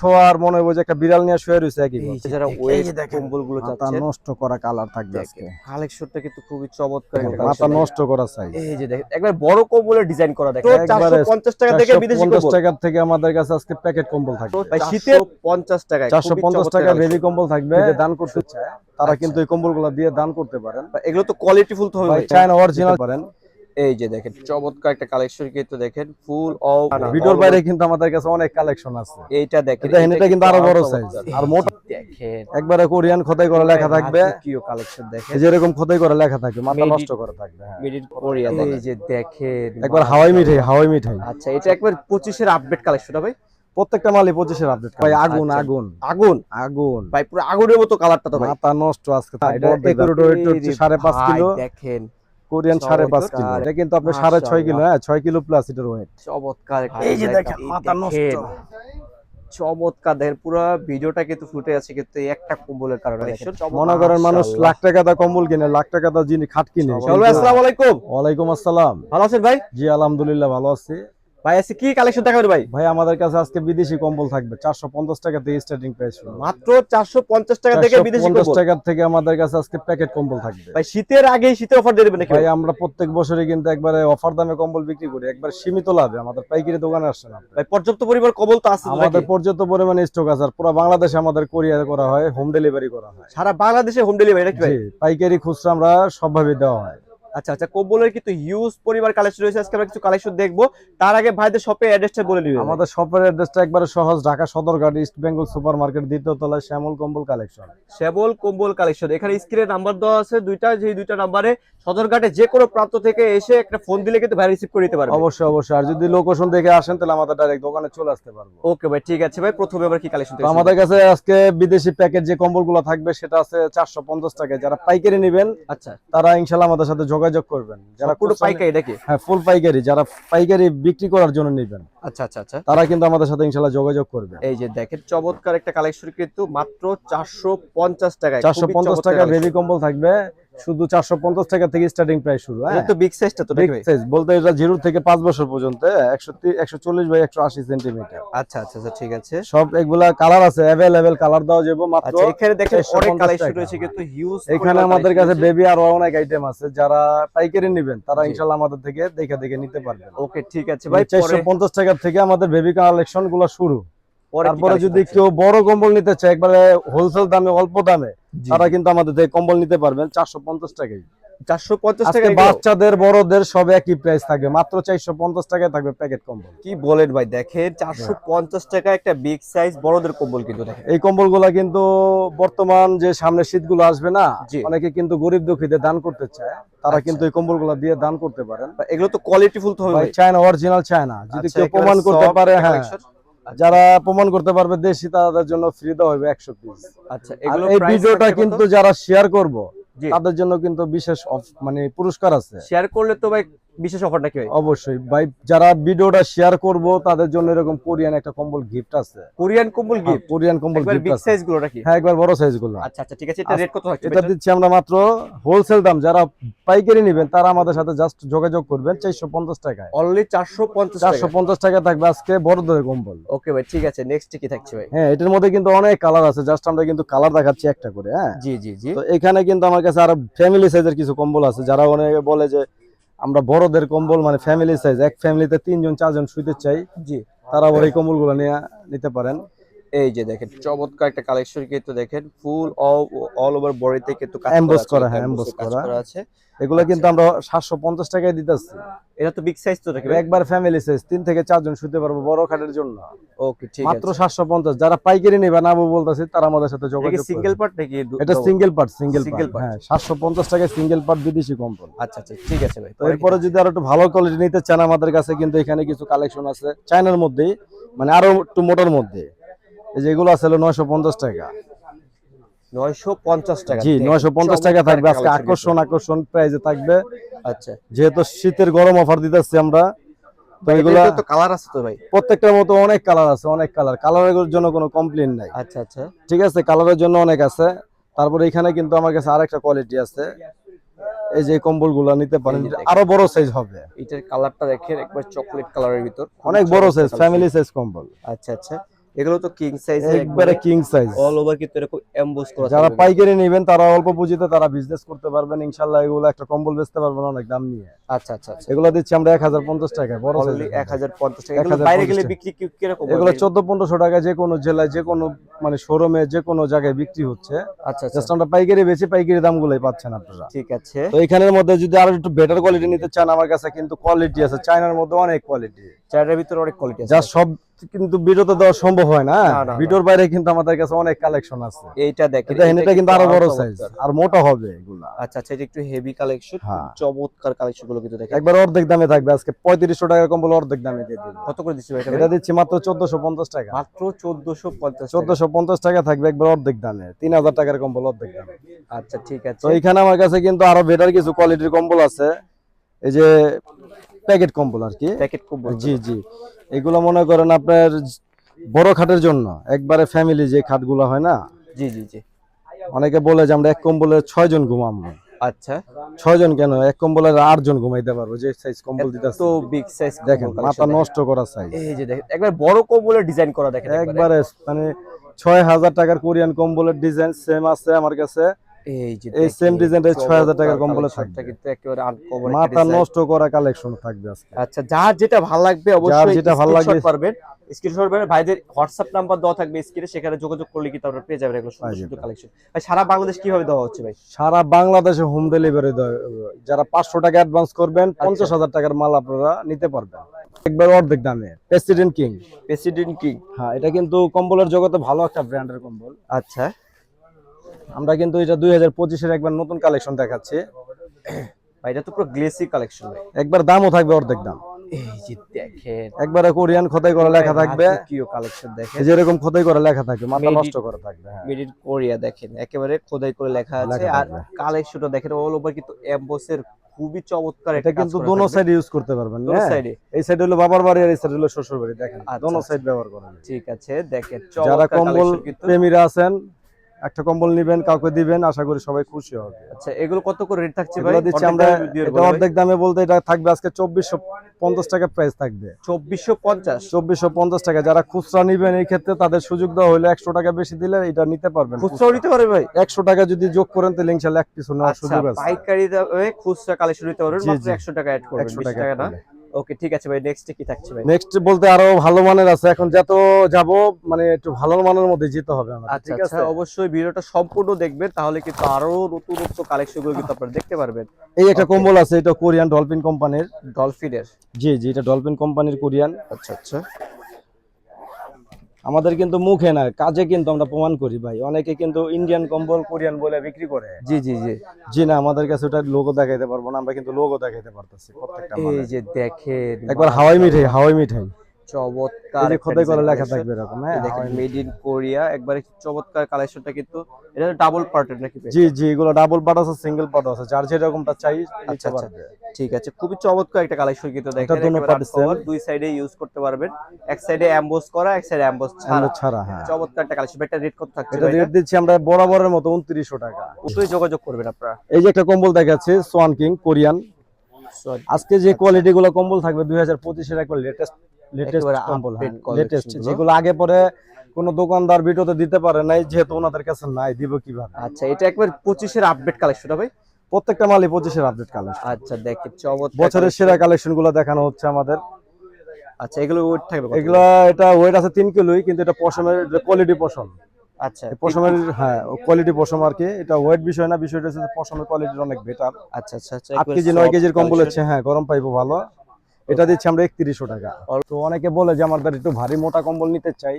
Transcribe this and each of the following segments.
শোয়ার মনে হয় যে একটা বিড়াল নিয়ে শুয়ে রয়েছে একই ওয়েট যে মাথা নষ্ট করা কালার থাকবে আজকে। কালেকশনটা কিন্তু খুবই চমৎকার একটা মাথা নষ্ট করা চাই এই যে দেখেন একবার বড় কম্বলের ডিজাইন করা দেখেন। একবারে 450 টাকা থেকে বিদেশি 450 কম্বল। টাকার থেকে আমাদের কাছে আজকে প্যাকেট কম্বল থাকবে। ভাই শীতের 50 টাকায় চারশো খুবই পঞ্চাশ চমৎকার টাকা collection। বেবি কম্বল থাকবে। যে দান করতে চায়। তারা আচ্ছা। কিন্তু এই কম্বলগুলো দিয়ে দান করতে পারেন। এগুলো তো কোয়ালিটি ফুল তো হবে। চায়না অরিজিনাল পারেন। এই যে দেখেন চমৎকার একটা কালেকশন কিন্তু দেখেন ফুল অফ ভিডিওর বাইরে কিন্তু আমাদের কাছে অনেক কালেকশন আছে। এইটা দেখেন দেখেন এটা কিন্তু আরও বড় সাইজ আর মোটা দেখেন একবারে কোরিয়ান খোদাই করা লেখা থাকবে। কিও কালেকশন দেখেন। এই যে এরকম খোদাই করা লেখা থাকবে মাথা নষ্ট করা থাকবে হ্যাঁ। মিডিল কোরিয়া এই যে দেখেন একবার হাওয়াই মিঠাই হাওয়াই মিঠাই। আচ্ছা এটা একবার 25 এর আপডেট কালেকশন ভাই। প্রত্যেকটা মালই পঁচিশের আপডেট ভাই আগুন আচ্ছা। আগুন। আগুন। আগুন। ভাই পুরো আগুনের মতো কালারটা তো ভাই। মাথা নষ্ট আজকে। হচ্ছে সাড়ে পাঁচ কিলো। দেখেন। কোরিয়ান সাড়ে পাঁচ কিলো। চমৎকার। এটা কিন্তু আপনার সাড়ে ছয় কিলো হ্যাঁ ছয় কিলো প্লাস এটার ওয়েট চমৎকার এই যে দেখেন, মাথা নষ্ট। চমৎকার দেখেন পুরো ভিডিওটা কিন্তু ফুটে আছে কিন্তু একটা কম্বলের কারণে মনে করেন মানুষ লাখ টাকা দা কম্বল কিনে লাখ টাকা দা জিনিস খাট কিনে। আসসালামু আলাইকুম। ওয়ালাইকুম আসসালাম। ভালো আছেন ভাই? জি আলহামদুলিল্লাহ ভালো আছি। ভাই কি কালেকশন দেখাবেন ভাই? ভাই আমাদের কাছে আজকে বিদেশি কম্বল থাকবে। চারশো পঞ্চাশ টাকা থেকে স্টার্টিং প্রাইস শুরু মাত্র 450 টাকা থেকে বিদেশি কম্বল? টাকার থেকে আমাদের কাছে আজকে প্যাকেট কম্বল থাকবে। ভাই শীতের আগেই শীতের অফার দিয়ে দেবেন নাকি ভাই আমরা প্রত্যেক বছরই কিন্তু একবারে অফার দামে কম্বল বিক্রি করি। একবার সীমিত লাভে। আমাদের পাইকারি দোকানে আসছে না ভাই পর্যাপ্ত পরিমাণ কম্বল তো আছে আমাদের পর্যাপ্ত পরিমাণে স্টক আছে। আর পুরো বাংলাদেশে আমাদের কোরিয়ার করা হয় হোম ডেলিভারি করা হয়। সারা বাংলাদেশে হোম ডেলিভারি নাকি ভাই? পাইকারি খুচরা আমরা সবভাবে দেওয়া হয়। আচ্ছা আচ্ছা কম্বলের কিন্তু হিউজ পরিমাণ কালেকশন রয়েছে। আজকে আমরা কিছু কালেকশন দেখব। তার আগে ভাইদের শপে অ্যাড্রেসটা বলে দিবেন আমাদের শপের অ্যাড্রেসটা একবারে সহজ। Dhaka Sadarghat east Bengal super market দ্বিতীয় তলায় শ্যামল কম্বল কালেকশন শ্যামল কম্বল কালেকশন এখানে স্ক্রিনে নাম্বার দেওয়া আছে দুইটা। যে দুইটা নাম্বারে সদরঘাটে যে কোনো প্রান্ত থেকে এসে একটা ফোন দিলে কিন্তু ভাই রিসিভ করে নিতে পারবে। অবশ্যই অবশ্যই। আর যদি লোকেশন দেখে আসেন তাহলে আমাদের ডাইরেক্ট দোকানে চলে আসতে পারব। ওকে ভাই ঠিক আছে ভাই। প্রথমে আবার কি কালেকশন আমাদের কাছে আজকে বিদেশি প্যাকেট যে কম্বলগুলো থাকবে সেটা আছে চারশো পঞ্চাশ টাকায়। যারা পাইকারি নেবেন আচ্ছা। তারা ইনশাল্লাহ আমাদের সাথে যোগাযোগ করবেন। যারা পুরো পাইকারি নাকি? হ্যাঁ ফুল পাইকারি। যারা পাইকারি বিক্রি করার জন্য নেবেন। আচ্ছা আচ্ছা আচ্ছা। তারা কিন্তু আমাদের সাথে ইনশাআল্লাহ যোগাযোগ করবে। এই যে দেখেন চমৎকার একটা কালেকশন কিন্তু মাত্র চারশো পঞ্চাশ টাকায় চারশো খুবই পঞ্চাশ চমৎকার টাকা collection। বেবি কম্বল থাকবে। শুধু চারশো পঞ্চাশ টাকা থেকে স্টার্টিং প্রাইস শুরু হ্যাঁ? এটা বিগ সাইজটা তো নাকি ভাই? বলতে এটা জিরো থেকে পাঁচ বছর পর্যন্ত একশো একশো চল্লিশ বাই একশো আশি সেন্টিমিটার আচ্ছা আচ্ছা আচ্ছা ঠিক আছে। সব এগুলা কালার আছে অ্যাভেলেবেল কালার দেওয়া যাবে মাত্র আচ্ছা এখানে দেখেন অনেক কালেকশন রয়েছে কিন্তু হিউজ এখানে আমাদের কাছে বেবি আরও অনেক আইটেম আছে যারা পাইকারি নেবেন তারা জি। ইনশাল্লাহ আমাদের থেকে দেখে দেখে নিতে পারবেন। ওকে ঠিক আছে ভাই চারশো পরে পঞ্চাশ টাকা থেকে আমাদের বেবি কালেকশনগুলো শুরু। তারপরে যদি কেউ বড় কম্বল নিতে চায় একবারে হোলসেল দামে অল্প দামে তারা কিন্তু আমাদের থেকে কম্বল নিতে পারবেন চারশো পঞ্চাশ টাকায়। 450 আজকে টাকা বাচ্চাদের বড়দের সব একই প্রাইস থাকবে মাত্র চারশো পঞ্চাশ টাকায় থাকবে প্যাকেট কম্বল। কি বলেন ভাই দেখেন 450 টাকা একটা বিগ সাইজ বড়দের কম্বল কিন্তু এই বর্তমান যে সামনে শীতগুলো আসবে না। অনেকে কিন্তু গরিব দুঃখীদের দান করতে চায় তারা আচ্ছা। কিন্তু এই কম্বলগুলা দিয়ে দান করতে পারেন। এগুলো তো কোয়ালিটি ফুল তো হবে চায়না অরিজিনাল চায়না যদি আচ্ছা, কেউ প্রমাণ করতে পারে হ্যাঁ। যারা প্রমাণ করতে পারবে দেশি তাদের জন্য ফ্রি দেওয়া হবে একশো পিস আচ্ছা এই ভিডিওটা কিন্তু যারা শেয়ার করব তাদের জন্য কিন্তু বিশেষ মানে পুরস্কার আছে। শেয়ার করলে তো ভাই বিশেষ অফার নাকি ভাই? অবশ্যই। ভাই যারা ভিডিওটা শেয়ার করব তাদের জন্য এরকম কোরিয়ান একটা কম্বল গিফট আছে। কোরিয়ান কম্বল হ্যাঁ, গিফট কোরিয়ান কম্বল গিফট বিগ সাইজগুলো নাকি? হ্যাঁ একবার বড় সাইজগুলো আচ্ছা আচ্ছা ঠিক আছে এটা রেট কত থাকছে এটা দিচ্ছি আমরা মাত্র হোলসেল দাম। যারা পাইকারি নেবেন তারা আমাদের সাথে জাস্ট যোগাযোগ করবেন চারশো পঞ্চাশ টাকায়। অনলি 450 চারশো টাকা থাকবে আজকে বড়দের কম্বল। ওকে ভাই ঠিক আছে নেক্সট কি থাকছে ভাই? হ্যাঁ এটার মধ্যে কিন্তু অনেক কালার আছে জাস্ট আমরা কিন্তু কালার দেখাচ্ছি একটা করে হ্যাঁ। জি জি জি। তো এখানে কিন্তু আমার কাছে আরও ফ্যামিলি সাইজের কিছু কম্বল আছে যারা অনেকে বলে যে আমরা বড়দের কম্বল মানে ফ্যামিলি সাইজ এক ফ্যামিলিতে তিনজন চারজন শুইতে চাই। জি। তারা আবার এই কম্বলগুলো নিয়ে নিতে পারেন। এই যে দেখেন চমৎকার একটা কালেকশন কিন্তু দেখেন ফুল অল ওভার বডিতে কিন্তু আছে, করা, হ্যাঁ, emboss করা। আছে। এগুলো কিন্তু আমরা সাতশো পঞ্চাশ টাকায় দিতেছি। এটা তো বিগ সাইজ তো ভাই একবার ফ্যামিলি সাইজ তিন থেকে চারজন শুতে পারব বড় খাটের জন্য। ওকে ঠিক মাত্র আছে সাতশো পঞ্চাশ। যারা পাইকারি নেবে না বলতেছি তারা আমাদের সাথে এটা যোগাযোগ সিঙ্গেল পার্ট নাকি এটা সিঙ্গেল পার্ট সিঙ্গেল পার্ট হ্যাঁ সাতশো পঞ্চাশ টাকায় সিঙ্গেল পার্ট বিদেশি কম্বল আচ্ছা আচ্ছা ঠিক আছে ভাই। তো এরপরে যদি আরও একটু ভালো কোয়ালিটি নিতে চান আমাদের কাছে কিন্তু এখানে কিছু কালেকশন আছে। চায়নার মধ্যেই মানে আরও একটু মোটার মধ্যে। এই যে এগুলো আছে হলো নয়শো পঞ্চাশ টাকা। 950 টাকা। জি টাকা থাকবে। আজকে আকর্ষণ আকর্ষণ প্রাইজে থাকবে। আচ্ছা। যেহেতু শীতের গরম অফার দিতেছি আমরা তো এগুলো তো কালার আছে তো ভাই। প্রত্যেকটার মতো অনেক কালার আছে অনেক কালার কালারের জন্য কোনো কমপ্লেন নাই। আচ্ছা আচ্ছা। ঠিক আছে কালারের জন্য অনেক আছে। তারপরে এখানে কিন্তু আমার কাছে আরেকটা কোয়ালিটি আছে। এই যে কম্বলগুলা নিতে পারেন আরও বড় সাইজ হবে। এটার কালারটা দেখেন একবার চকলেট কালারের ভিতর। অনেক বড় সাইজ। ফ্যামিলি সাইজ কম্বল। আচ্ছা আচ্ছা। এগুলো তো কিং সাইজ একবারে কিং সাইজ অল ওভার কিন্তু এরকম এমবোস করা যারা পাইকারি নেবেন তারা অল্প পুঁজিতে তারা বিজনেস করতে পারবেন ইনশাল্লাহ এগুলো একটা কম্বল বেচতে পারবেন অনেক দাম নিয়ে। আচ্ছা আচ্ছা আচ্ছা। এগুলো দিচ্ছি আমরা এক হাজার পঞ্চাশ টাকা বড় হাজার পঞ্চাশ টাকা। এগুলো বাইরে গেলে বিক্রি কি- কীরকম এগুলো হবে? চোদ্দ পনেরোশো টাকা যে কোনো জেলায় যে কোনো মানে শোরুমে যে কোনো জায়গায় বিক্রি হচ্ছে। আচ্ছা আচ্ছা। জাস্ট আমরা পাইকারি বেশি পাইকারি দামগুলোই পাচ্ছেন আপনারা। ঠিক আছে। তো এখানের মধ্যে যদি আরও একটু বেটার কোয়ালিটি নিতে চান আমার কাছে কিন্তু কোয়ালিটি আছে। চায়নার মধ্যে অনেক কোয়ালিটি চারটার ভিতরে অনেক কোয়ালিটি আছে। যা সব কিন্তু ভিডিওতে দেওয়া সম্ভব হয় না। ভিডিওর বাইরে কিন্তু আমাদের কাছে অনেক কালেকশন আছে। এইটা দেখেন এটা কিন্তু আরও বড় সাইজ আর মোটা হবে এগুলা। আচ্ছা আচ্ছা এটা একটু হেভি কালেকশন হ্যাঁ। চমৎকার কালেকশনগুলো কিন্তু দেখেন। একবার অর্ধেক দামে থাকবে আজকে পঁয়ত্রিশশো টাকার কম্বল অর্ধেক দামে দিয়ে দিবো কত করে দিচ্ছি ভাই এটা? দিচ্ছি মাত্র চোদ্দশো পঞ্চাশ টাকা। মাত্র চোদ্দশো পঞ্চাশ চোদ্দশো পঞ্চাশ টাকা থাকবে একবার অর্ধেক দামে তিন হাজার টাকার কম্বল অর্ধেক দামে। আচ্ছা ঠিক আছে। তো এখানে আমার কাছে কিন্তু আরও বেটার কিছু কোয়ালিটির কম্বল আছে। এই যে প্যাকেট কম্বল আর কি। প্যাকেট কম্বল। জি জি। এগুলো মনে করেন আপনার বড় খাটের জন্য। একবারে ফ্যামিলি যে খাটগুলো হয় না? জি জি জি। অনেকে বলে যে আমরা এক কম্বলে ছয় জন ঘুমাবো। আচ্ছা। ছয় জন কেন? এক কম্বলে আট জন ঘুমাইতে পারব। যে সাইজ কম্বল দিতে তো বিগ সাইজ দেখেন মাথা নষ্ট করা সাইজ এই যে দেখেন একবার বড় কম্বলের ডিজাইন করা দেখেন একবারে। একবারে মানে ছয় হাজার টাকার কোরিয়ান কম্বলের ডিজাইন সেম আছে আমার কাছে। এই যে এই দেখেন, same 6000 টাকার চমৎকার কম্বলে থাকবে। কিন্তু একেবারে আনকমন মাথা নষ্ট করা কালেকশন থাকবে আজকে। আচ্ছা যার যেটা ভালো লাগবে অবশ্যই যেটা ভালো লাগবে- পারবেন। স্ক্রিনশট পারবেন। ভাইদের হোয়াটসঅ্যাপ নাম্বার দেওয়া থাকবে স্ক্রিনে সেখানে যোগাযোগ করলে কিন্তু আপনারা পেয়ে যাবেন এগুলো সুন্দর সুন্দর কালেকশন ভাই সারা বাংলাদেশ কীভাবে দেওয়া হচ্ছে ভাই? সারা বাংলাদেশে হোম ডেলিভারি যারা পাঁচশো টাকা অ্যাডভান্স করবেন আচ্ছা। পঞ্চাশ হাজার টাকার মাল আপনারা নিতে পারবেন। একবার অর্ধেক দামে। প্রেসিডেন্ট কিং প্রেসিডেন্ট কিং হ্যাঁ এটা কিন্তু কম্বলের জগতে ভালো একটা ব্র্যান্ডের কম্বল। আচ্ছা। আমরা কিন্তু এটা দুই হাজার পঁচিশের একবার নতুন কালেকশন দেখাচ্ছি। ভাই এটা তো পুরো গ্লেসি কালেকশন ভাই। একবার দামও থাকবে অর্ধেক দাম। এই যে দেখেন। একবারে কোরিয়ান খোদাই করা লেখা থাকবে। কিও কালেকশন দেখেন। এই খোদাই করা লেখা থাকবে মাথা নষ্ট করা থাকবে হ্যাঁ। মেড ইন কোরিয়া দেখেন। একেবারে খোদাই করে লেখা আছে। আর। কালেকশনটা দেখেন অল ওভার কিন্তু এমবসের খুবই চমৎকার এটা কিন্তু দোনো সাইড ইউজ করতে পারবেন দোনো হ্যাঁ? সাইডে এই সাইড হলো বাবার বাড়ি আর এই সাইড হলো শ্বশুর বাড়ি দেখেন। আচ্ছা, দোনো আচ্ছা। সাইড ব্যবহার করেন ঠিক আছে দেখেন যারা কম্বল প্রেমীরা আছেন একটা কম্বল নিবেন কাউকে দিবেন আশা করি সবাই খুশি হবে। আচ্ছা এগুলো কত করে রেট থাকছে ভাই? দিচ্ছি আমরা এটা অর্ধেক দামে বলতে এটা থাকবে আজকে চব্বিশশো পঞ্চাশ টাকা প্রাইস থাকবে। চব্বিশশো পঞ্চাশ? চব্বিশশো পঞ্চাশ টাকা। যারা খুচরা নিবেন এই ক্ষেত্রে তাদের সুযোগ দেওয়া হলে একশো টাকা বেশি দিলে এটা নিতে পারবেন খুচরাও নিতে পারে ভাই? একশো টাকা যদি যোগ করেন তাহলে ইনশাল্লাহ এক পিছু নেওয়ার আচ্ছা সুযোগ আছে। পাইকারি দামে খুচরা কালেকশন নিতে পারবেন মাত্র জি। একশো টাকা অ্যাড করবেন একশো বিশ টাকা টাকা না? ওকে ঠিক আছে ভাই নেক্সট কি থাকছে ভাই? নেক্সট বলতে আরও ভালো মানের আছে এখন যত যাব মানে একটু ভালো মানের মধ্যে যেতে হবে আমাদের আচ্ছা ঠিক আচ্ছা আছে? অবশ্যই ভিডিওটা সম্পূর্ণ দেখবেন তাহলে কিন্তু আরও নতুন নতুন কালেকশনগুলো কিন্তু আপনারা দেখতে পারবেন। এই একটা কম্বল আছে এটা কোরিয়ান ডলফিন কোম্পানির। ডলফিনের জি জি এটা ডলফিন কোম্পানির কোরিয়ান। আচ্ছা আচ্ছা। আমাদের কিন্তু মুখে না কাজে কিন্তু আমরা প্রমাণ করি ভাই। অনেকে কিন্তু ইন্ডিয়ান কম্বল কোরিয়ান বলে বিক্রি করে। জি জি জি। জি না আমাদের কাছে ওটা লোগো দেখাইতে পারব না আমরা কিন্তু লোগো দেখাইতে পারতেছি প্রত্যেকটা এই যে দেখেন একবার হাওয়াই মিঠাই হাওয়াই মিঠাই। চমৎকার এই খোদাই করে লেখা থাকবে এরকম হ্যাঁ? দেখেন মেড ইন কোরিয়া একবারে চমৎকার কালেকশনটা কিন্তু এটা ডাবল পার্টের নাকি জি জি এগুলো ডাবল পার্ট আছে সিঙ্গেল পার্ট আছে যার যেরকমটা চাই আচ্ছা, আচ্ছা। ঠিক আছে খুবই চমৎকার একটা কালেকশন কিন্তু দেখেন part same। দুই সাইডে ইউজ করতে পারবেন। এক সাইডে এমবোস করা এক সাইডে এমবোস ছাড়া। ছাড়া হ্যাঁ। চমৎকার একটা কালেকশন এটা রেট কত থাকছে এটা রেট দিচ্ছি আমরা বরাবরের মতো উনত্রিশশো টাকা। অবশ্যই যোগাযোগ করবেন আপনারা। এই যে একটা কম্বল দেখাচ্ছে সোয়ান কিং কোরিয়ান আজকে যে কোয়ালিটি গুলো কম্বল থাকবে দুই হাজার পঁচিশের একবার লেটেস্ট লেটেস্ট লেটেস্ট যেগুলো আগে পরে কোনো দোকানদার ভিডিওতে দিতে পারে নাই যেহেতু ওনাদের কাছে নাই দিব কীভাবে? আচ্ছা এটা একবার পঁচিশের আপডেট কালেকশন ভাই। প্রত্যেকটা মালই পঁচিশের আপডেট কালেকশন আচ্ছা চমৎকার। বছরের সেরা কালেকশনগুলো দেখানো হচ্ছে আমাদের। আচ্ছা এগুলো ওয়েট থাকবে? এগুলা এটা ওয়েট আছে তিন কিলোই কিন্তু এটা পশমের কোয়ালিটি পশম। আচ্ছা পশমের হ্যাঁ কোয়ালিটি পশম আর কি। এটা ওয়েট বিষয় না বিষয়টা হচ্ছে পশমের কোয়ালিটি অনেক বেটার আচ্ছা আচ্ছা আচ্ছা আট কেজি নয় কেজির কম্বল collection। হচ্ছে হ্যাঁ গরম পাইবো ভালো। এটা দিচ্ছি আমরা একত্রিশশো টাকা। তো অনেকে বলে যে আমাদের একটু ভারী মোটা কম্বল নিতে চাই।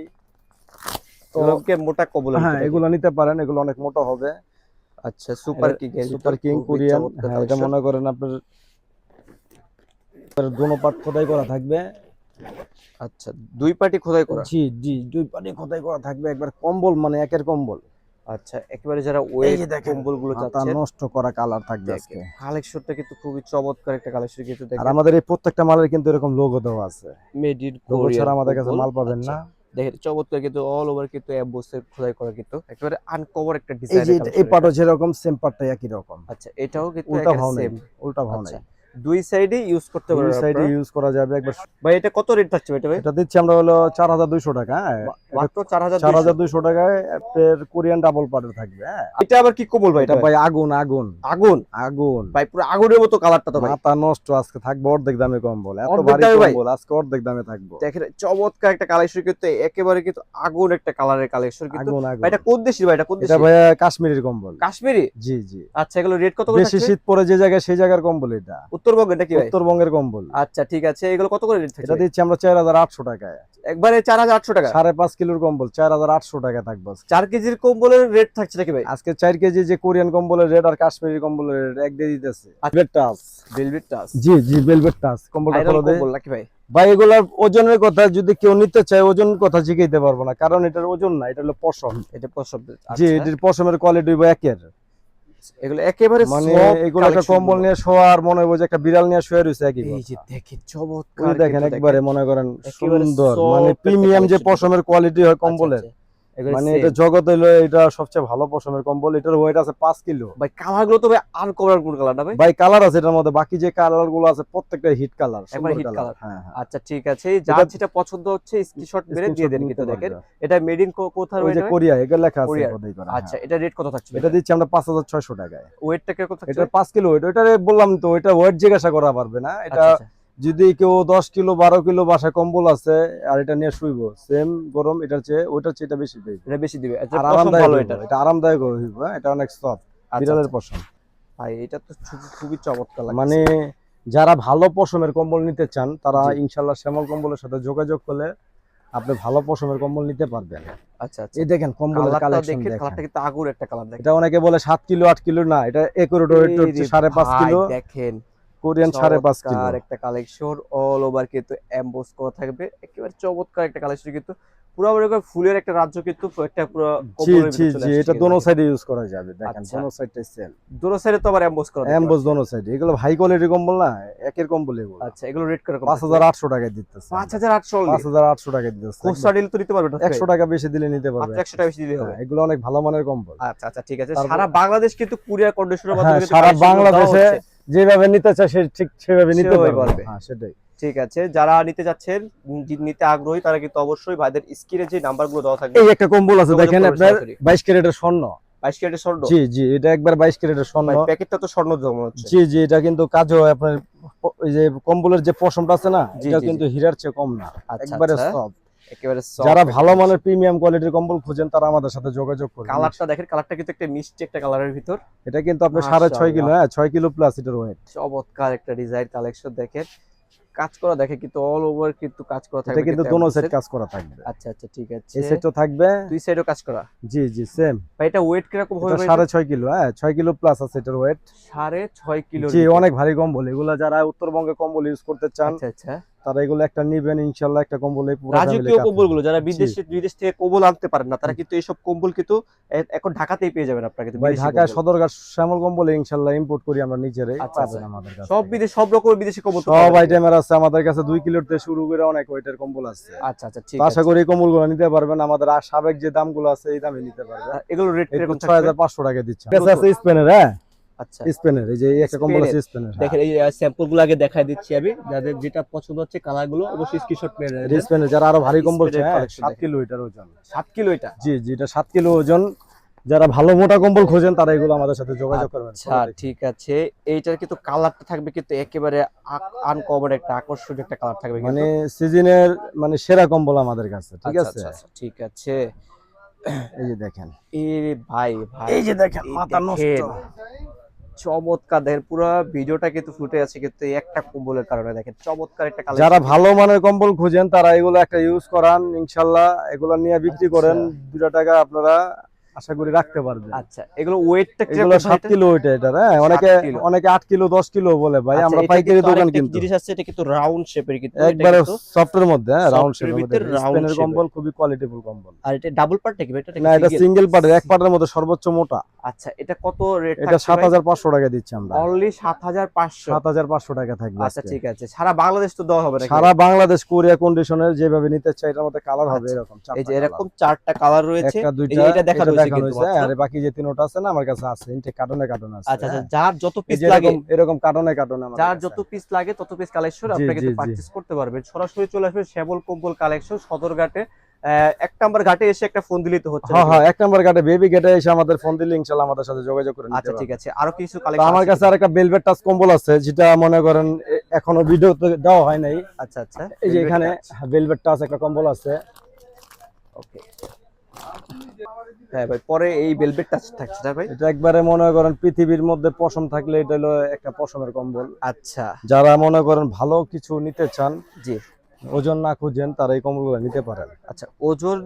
তো মোটা কবল হ্যাঁ এগুলো নিতে পারেন এগুলো অনেক মোটা হবে। আচ্ছা super king super king Korean হ্যাঁ এটা মনে করেন আপনার দোনো পার্ট খোদাই করা থাকবে। আচ্ছা দুই পার্টি খোদাই করা? জি জি দুই পার্টি খোদাই করা থাকবে একবার কম্বল মানে একের কম্বল। আচ্ছা একেবারে যারা চাচ্ছেন নষ্ট করা কালার থাকবে আজকে। কালেকশনটা কিন্তু খুবই চমৎকার একটা কালেকশন কিন্তু আর আমাদের এই প্রত্যেকটা মালের কিন্তু এরকম লোগো দেওয়া আছে। মেড ইন কোরিয়া ছাড়া আমাদের কাছে মাল পাবেন না। দেখেন চমৎকার কিন্তু অল ওভার কিন্তু এমবোসের খোদাই করা কিন্তু একেবারে আনকভার একটা ডিজাইন এই পাটও যেরকম সেম পাটটা একই রকম। আচ্ছা এটাও কিন্তু উল্টা ভাও নেই উল্টা ভাও আচ্ছা নেই। দুই সাইডে ইউজ করতে দুই সাইডে ইউজ করা যাবে একবার। ভাই এটা কত রেট থাকছে এটা ভাই? এটা দিচ্ছি আমরা হলো চার হাজার দুইশো টাকা হ্যাঁ। মাত্র চার হাজার চার হাজার দুইশো টাকায় আপনার কোরিয়ান ডাবল পার্টের থাকবে হ্যাঁ। এটা আবার কি ভাই এটা ভাই? আগুন আগুন। আগুন? আগুন। ভাই পুরো আগুনের মতো কালারটা তো ভাই। মাথা নষ্ট আজকে থাকবে অর্ধেক দামে কম্বল এত অর্ধেক ভারী ভাই? কম্বল আজকে অর্ধেক দামে থাকব। দেখেন চমৎকার একটা কালেকশন কিন্তু একেবারে কিন্তু আগুন একটা কালারের কালেকশন কিন্তু। ভাই এটা কোন দেশের ভাই? এটা কোন এটা ভাইয়া কাশ্মীরের কম্বল। কাশ্মীরি? জি জি। আচ্ছা এগুলো রেট কত করে বেশি শীত পড়ে যে জায়গায় সেই জায়গার কম্বল এটা। উত্তরবঙ্গের নাকি ভাই? উত্তরবঙ্গের কম্বল। আচ্ছা ঠিক আছে। এগুলো কত করে রেট এটা দিচ্ছি আমরা চার হাজার আটশো টাকায়। একবারে চার হাজার আটশো টাকা? সাড়ে পাঁচ কিলোর কম্বল চার হাজার আটশো টাকা থাকবে আজকে। চার কেজির কম্বলের রেট থাকছে নাকি ভাই? আজকে চার কেজি যে কোরিয়ান কম্বলের রেট আর কাশ্মীরি কম্বলের রেট এক দিয়ে দিতেছে। ভেলভেট টাচ ভেলভেট টাচ জি জি ভেলভেট টাচ কম্বলটা খোলো দেয় কম্বল নাকি ভাই? ভাই এগুলার ওজনের কথা যদি কেউ নিতে চায় ওজন কথা জিগাইতে পারব না কারণ এটার ওজন না এটা হলো পশম। এটা পশম। জি এটির পশমের কোয়ালিটি বা একের। এগুলো একেবারে মানে এগুলো একটা কম্বল। নিয়ে মনে হয় একটা বিড়াল নিয়ে শুয়ে রয়েছে একই এই যে দেখেন চমৎকার দেখেন একবারে মনে করেন সুন্দর মানে প্রিমিয়াম যে পশমের কোয়ালিটি হয় আচ্ছা, কম্বলের আচ্ছা। মানে। এটা জগৎ হইল এটা সবচেয়ে ভালো পশমের কম্বল এটার ওয়েট আছে পাঁচ কিলো। ভাই কালারগুলো তো ভাই আর কভার কোন কালার না ভাই? ভাই কালার আছে এটার মধ্যে বাকি যে কালারগুলো আছে প্রত্যেকটা হিট কালার একবারে hit কালার হ্যাঁ হ্যাঁ। আচ্ছা ঠিক আছে। যা যেটা পছন্দ হচ্ছে স্ক্রিনশট মেরে দিয়ে দেন কিন্তু দেখেন। এটা মেড ইন কোথার ওই যে কোরিয়া এগুলো লেখা আছে। ওটাই করা, আচ্ছা হ্যাঁ। এটা রেট কত থাকছে? এটা দিচ্ছি আমরা পাঁচ হাজার ছয়শো টাকায়। ওয়েটটা কীরকম থাকছে? এটা পাঁচ কিলো ওয়েট ওইটা বললাম তো এটা ওয়েট জিজ্ঞাসা করা পারবে না। এটা আচ্ছা, আচ্ছা। যদি কেউ দশ কিলো বারো কিলো বাসায় কম্বল আছে আর এটা নিয়ে শুইবো সেম গরম এটার চেয়ে ওইটার চেয়ে এটা বেশি পেয়ে এটা বেশি দিবে আর আরামদায়ক এটা। আরামদায়ক হইব হ্যাঁ, এটা অনেক সফট আচ্ছা, বিড়ালের আচ্ছা। পশম। ভাই এটা তো খুবই চমৎকার লাগছে। মানে যারা ভালো পশমের কম্বল নিতে চান তারা ইনশাল্লাহ শ্যামল কম্বলের সাথে যোগাযোগ করলে আপনি ভালো পশমের কম্বল নিতে পারবেন। আচ্ছা আচ্ছা। এই দেখেন কম্বলের কালারটা কালেকশন দেখেন দেখেন। কালারটা কিন্তু আগুর একটা কালার দেখেন। এটা অনেকে বলে সাত কিলো আট কিলো না এটা একুরেট ওয়েট এই সাড়ে পাঁচ কিলো। দেখেন কোরিয়ান সাড়ে পাঁচ কিলো চমৎকার একটা কালেকশন অল ওভার কিন্তু এমবোস করা থাকবে। একেবারে চমৎকার একটা কালেকশন কিন্তু পুরো ফুলের একটা রাজ্য কিন্তু একটা পুরো জি জি জি এটা দোনো সাইডে ইউজ করা যাবে দেখেন আচ্ছা। দোনো সাইডে সেল দুটো সাইডে তো আবার এমবোস করা এমবোস দোনো সাইডে এগুলো হাই কোয়ালিটির কম্বল না একের কম্বল এগুলো। আচ্ছা এগুলো রেট করে পাঁচ হাজার আটশো টাকায় দিতেছে। পাঁচ হাজার আটশো পাঁচ হাজার আটশো টাকায় দিতেছে। খুচরা নিলে তো নিতে পারবে না একশো টাকা বেশি দিলে নিতে পারবে। মাত্র একশো টাকা বেশি দিলে হবে। হ্যাঁ, এগুলো অনেক ভালো মানের কম্বল। আচ্ছা আচ্ছা ঠিক আছে। সারা বাংলাদেশ কিন্তু কুরিয়ার কন্ডিশনের হ্যাঁ, মাধ্যমে সারা গুলো দেওয়া বাংলাদেশে। যেভাবে নিতে চায় সে ঠিক সেভাবে নিতে পারবে। হ্যাঁ সেটাই। ঠিক আছে যারা নিতে যাচ্ছেন নিতে আগ্রহী তারা কিন্তু অবশ্যই ভাইদের স্ক্রিনে যে নাম্বারগুলো দেওয়া থাকবে এই একটা কম্বল আছে দেখেন আপনার সরাসরি। বাইশ ক্যারেটের স্বর্ণ। বাইশ ক্যারেটের স্বর্ণ? জি জি এটা একবার বাইশ ক্যারেটের স্বর্ণ। প্যাকেটটা তো স্বর্ণ মনে হচ্ছে। জি জি এটা কিন্তু কাজও হয় আপনার ওই যে কম্বলের যে পশমটা আছে না এটা কিন্তু হীরার চেয়ে কম না। আচ্ছা, একবারে আচ্ছা। সফট একেবারে যারা ভালো মানের প্রিমিয়াম কোয়ালিটির কম্বল খুঁজেন তারা আমাদের সাথে যোগাযোগ করবেন কালারটা দেখেন কালারটা কিন্তু একটা মিষ্টি একটা কালারের ভিতর। এটা কিন্তু আপনি সাড়ে ছয় কিলো হ্যাঁ ছয় কিলো প্লাস এটার ওয়েট চমৎকার একটা ডিজাইন কালেকশন দেখেন। কাজ করা দেখে কিন্তু অল ওভার কিন্তু কাজ করা এটা থাকবে কিন্তু কিন্তু দোনো সেট কাজ করা থাকবে। আচ্ছা আচ্ছা ঠিক আছে। এই সেটও থাকবে। দুই সাইডও কাজ করা। জি জি সেম ভাই এটা ওয়েট কীরকম হবে এটা ভাই? সাড়ে ছয় কিলো হ্যাঁ ছয় কিলো প্লাস আছে এটার ওয়েট সাড়ে ছয় কিলো জি অনেক ভারী কম্বল। এগুলো যারা উত্তরবঙ্গে কম্বল ইউজ করতে চান আচ্ছা আচ্ছা। তারা এগুলো একটা নিবেন ইনশাল্লাহ একটা কম্বলে রাজকীয় কম্বলগুলো যারা। বিদেশে বিদেশ থেকে কম্বল আনতে পারেন না তারা কিন্তু এইসব কম্বল কিন্তু এখন ঢাকাতেই পেয়ে যাবেন আপনারা কিন্তু ভাই ঢাকায় কম্বল। সদরঘাট শ্যামল কম্বলে ইনশাল্লাহ ইম্পোর্ট করি আমরা নিজেরাই। আচ্ছা, পাবেন আচ্ছা। আমাদের কাছে সব বিদেশ সব রকমের বিদেশি কম্বল সব আইটেমের আছে আমাদের কাছে দুই কিলোর থেকে শুরু করে অনেক ওয়েটের কম্বল আছে। আচ্ছা আচ্ছা ঠিক আশা করি কম্বলগুলো নিতে পারবেন আমাদের আর সাবেক যে দামগুলো আছে এই দামে নিতে পারবেন। এগুলো রেট এরকম কীরকম ছয় থাকবে হাজার পাঁচশো টাকা দিচ্ছে। আছে স্পেনের হ্যাঁ? আচ্ছা। স্পেনের এই যে একটা কম্বল আছে স্পেনের দেখেন এই আগে দেখাই দিচ্ছি আমি। যাদের যেটা পছন্দ হচ্ছে কালারগুলো অবশ্যই স্ক্রিনশট মেরে নেবেন স্পেনের যারা আরও ভারী কম্বল চায় হ্যাঁ। কিলো এটার ওজন। কিলো এটা? জি জি এটা সাত কিলো ওজন। যারা ভালো মোটা কম্বল খোঁজেন তারা এগুলো আমাদের সাথে যোগাযোগ করবেন। আচ্ছা ঠিক আছে। এইটার কিন্তু কালারটা থাকবে কিন্তু একেবারে আনকমন একটা আকর্ষণীয় একটা কালার থাকবে মানে সিজনের মানে সেরা কম্বল আমাদের কাছে ঠিক আচ্ছা, আছে? আচ্ছা, ঠিক আছে। এই যে দেখেন। এ ভাই ভাই এই যে দেখেন এই মাথা নষ্ট। চমৎকার। দেখেন পুরো ভিডিওটা কিন্তু ফুটে আছে কিন্তু একটা কম্বলের কারণে দেখেন চমৎকার একটা কালার যারা ভালো মানের কম্বল খুঁজেন তারা এগুলো একটা ইউজ করান ইনশাল্লাহ এগুলো নিয়ে বিক্রি করেন। দুটা টাকা আপনারা আশা করি রাখতে পারবেন আচ্ছা এগুলো ওয়েটটা এগুলো সাত কিলো ওইটা এটা হ্যাঁ? অনেকে অনেকে আট কিলো দশ কিলো বলে ভাই আচ্ছা, আমরা পাইকারি দোকান কিন্তু। জিনিস আছে এটা কিন্তু রাউন্ড শেপের কিন্তু একবারে সফটের মধ্যে হ্যাঁ রাউন্ড শেপের মধ্যে। স্পেনের কম্বল খুবই কোয়ালিটিফুল কম্বল। আর এটা ডাবল পার্ট নাকি এটা না এটা সিঙ্গেল পার্টের এক পার্টের মধ্যে সর্বোচ্চ মোটা। আচ্ছা এটা কত রেট এটা সাত হাজার পাঁচশো টাকা দিচ্ছি আমরা। অনলি সাত হাজার পাঁচশো। সাত হাজার পাঁচশো টাকা থাকবে আচ্ছা ঠিক আছে। সারা বাংলাদেশ তো দেওয়া হবে নাকি? সারা বাংলাদেশ কোরিয়া কন্ডিশনের যেভাবে নিতে চাই এটার মধ্যে কালার হবে আচ্ছা, এরকম এই যে চারটা এরকম চারটা কালার রয়েছে। এটা দেখানো কিন্তু হয়েছে আর বাকি যে তিনটা আছে না আমার কাছে আছে ইনটেক কার্টনে কার্টন আছে। আচ্ছা আচ্ছা। যার যত পিস লাগে এরকম এরকম কার্টনে কার্টনে আমার যার যত পিস লাগে তত পিস কালেকশন জি, কিন্তু জি, জি। পারচেজ করতে পারবেন। সরাসরি চলে আসবে শ্যাবল কম্বল কালেকশন সদরঘাটে এক নাম্বার ঘাটে এসে একটা ফোন দিলেই তো হচ্ছে হ্যাঁ হ্যাঁ এক নাম্বার কাটে বেবি গেটে এসে আমাদের ফোন দিলে ইনশাআল্লাহ আমাদের সাথে যোগাযোগ করে আচ্ছা ঠিক আছে। আরও কিছু কালেকশন আমার কাছে আরেকটা বেলভেট টাচ কম্বল আছে যেটা মনে করেন এখনও ভিডিও দেওয়া হয় নাই। আচ্ছা আচ্ছা। এই যে এখানে বেলভেট টাচ একটা কম্বল আছে। ওকে হ্যাঁ ভাই পরে এই ভেলভেট টাচ থাকছে না ভাই? এটা একবারে মনে করেন পৃথিবীর মধ্যে পশম থাকলে এটা হলো একটা পশমের কম্বল। আচ্ছা। যারা মনে করেন ভালো কিছু নিতে চান জি। ওজন না খুঁজেন তারা এই কম্বলগুলো নিতে পারেন। আচ্ছা ওজন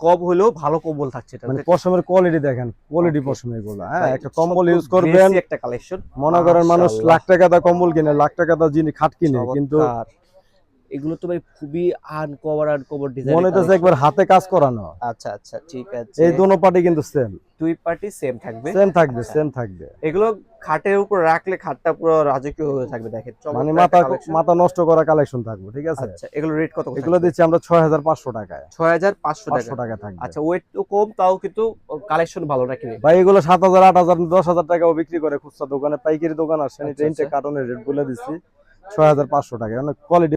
কম হলেও ভালো কম্বল থাকছে এটা। মানে পশমের কোয়ালিটি দেখেন কোয়ালিটি. পশমের এগুলো হ্যাঁ একটা কম্বল ইউজ করবেন একটা কালেকশন মনে করেন মানুষ লাখ টাকা দা কম্বল কিনে লাখ টাকা দা জিনিস খাট কিনে কিন্তু এগুলো তো ভাই খুবই আনকভার আনকভার ডিজাইন মনে হইতেছে একবার হাতে কাজ করানো। আচ্ছা আচ্ছা ঠিক আছে। এই দুনো পার্টি কিন্তু সেম দুই পার্টি সেম থাকবে। সেম থাকবে। সেম থাকবে। এগুলো খাটের উপর রাখলে খাটটা পুরো রাজকীয় হয়ে থাকবে দেখেন মানে মাথা মাথা নষ্ট করা কালেকশন থাকবে ঠিক আছে? আচ্ছা এগুলো রেট কত এগুলো দিচ্ছি আমরা ছয় হাজার পাঁচশো টাকায়। ছয় হাজার পাঁচশো পাঁচশো টাকা টাকা থাকবে। আচ্ছা ওয়েট তো কম তাও কিন্তু কালেকশন ভালো নাকি ভাই এগুলো সাত হাজার আট হাজার দশ হাজার টাকাও বিক্রি করে খুচরা দোকানে পাইকারি দোকান আর আচ্ছা। কার্টনের রেট বলে হাজার পাঁচশো টাকা অনেক কোয়ালিটি